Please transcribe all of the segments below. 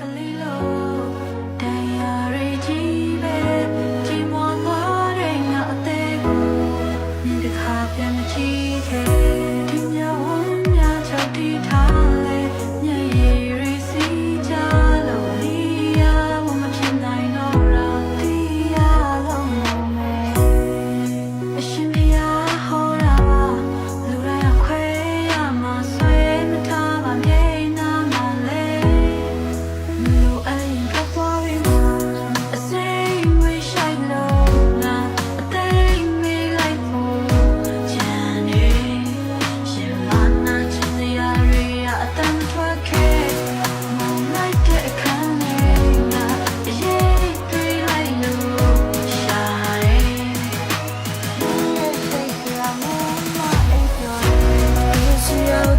like a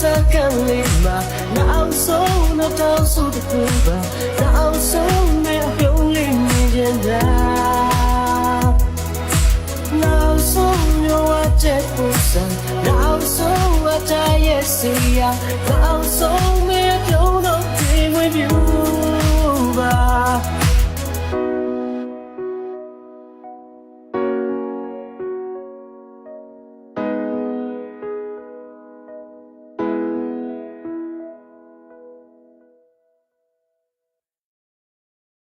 စကန်လေးမှာနောက်ဆုံးနောက်တောင်စုတစ်ခုပါနောက်ဆုံးနဲ့အပြုံးလေးမြင်ကြတာနောက်ဆုံးရောအချက်ကိုစံနောက်ဆုံးအချရဲ့စီယာနောက်ဆုံးနဲ့အပြုံးတော့ဒီဝင်ပြူ